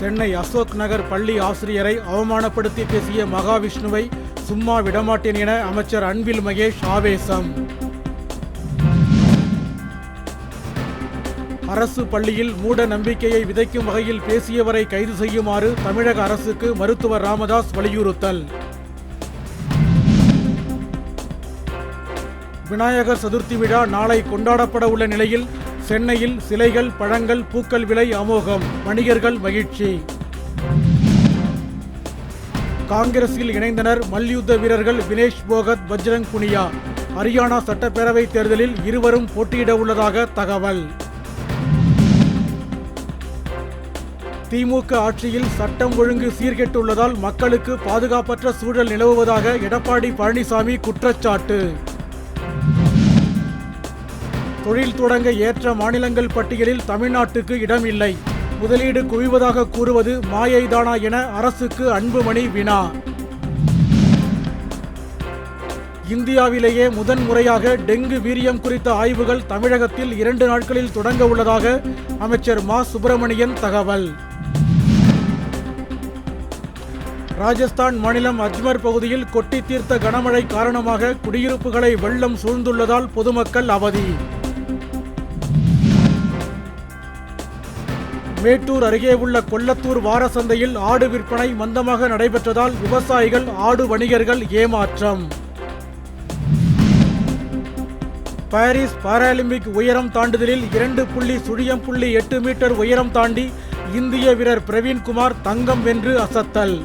சென்னை அசோக் நகர் பள்ளி ஆசிரியரை அவமானப்படுத்தி பேசிய மகாவிஷ்ணுவை சும்மா விடமாட்டேன் என அமைச்சர் அன்பில் மகேஷ் ஆவேசம். அரசு பள்ளியில் மூட நம்பிக்கையை விதைக்கும் வகையில் பேசியவரை கைது செய்யுமாறு தமிழக அரசுக்கு மருத்துவர் ராமதாஸ் வலியுறுத்தல். விநாயகர் சதுர்த்தி விழா நாளை கொண்டாடப்பட உள்ள நிலையில் சென்னையில் சிலைகள் பழங்கள் பூக்கள் விலை அமோகம். வணிகர்கள் மகிழ்ச்சி. காங்கிரஸில் இணைந்தனர் மல்யுத்த வீரர்கள் வினேஷ் போகத் பஜ்ரங் புனியா. ஹரியானா சட்டப்பேரவை தேர்தலில் இருவரும் போட்டியிட உள்ளதாக தகவல். திமுக ஆட்சியில் சட்டம் ஒழுங்கு சீர்கெட்டுள்ளதால் மக்களுக்கு பாதுகாப்பற்ற சூழல் நிலவுவதாக எடப்பாடி பழனிசாமி குற்றச்சாட்டு. தொழில் தொடங்க ஏற்ற மாநிலங்கள் பட்டியலில் தமிழ்நாட்டுக்கு இடம் இல்லை. முதலீடு குவிவதாக கூறுவது மாயைதானா என அரசுக்கு அன்புமணி வினா இந்தியாவிலேயே முதன் முறையாக டெங்கு வீரியம் குறித்த ஆய்வுகள் தமிழகத்தில் இரண்டு நாட்களில் தொடங்க உள்ளதாக அமைச்சர் மா. சுப்பிரமணியன் தகவல். ராஜஸ்தான் மாநிலம் அஜ்மர் பகுதியில் கொட்டி தீர்த்த கனமழை காரணமாக குடியிருப்புகளை வெள்ளம் சூழ்ந்துள்ளதால் பொதுமக்கள் அவதி. மேட்டூர் அருகே உள்ள கொல்லத்தூர் வார சந்தையில் ஆடு விற்பனை மந்தமாக நடைபெற்றதால் விவசாயிகள் ஆடு வணிகர்கள் ஏமாற்றம். பாரிஸ் பாராலிம்பிக் உயரம் தாண்டுதலில் இரண்டு புள்ளி சுழியம் புள்ளி எட்டு மீட்டர் உயரம் தாண்டி இந்திய வீரர் பிரவீன்குமார் தங்கம் வென்று அசத்தல்.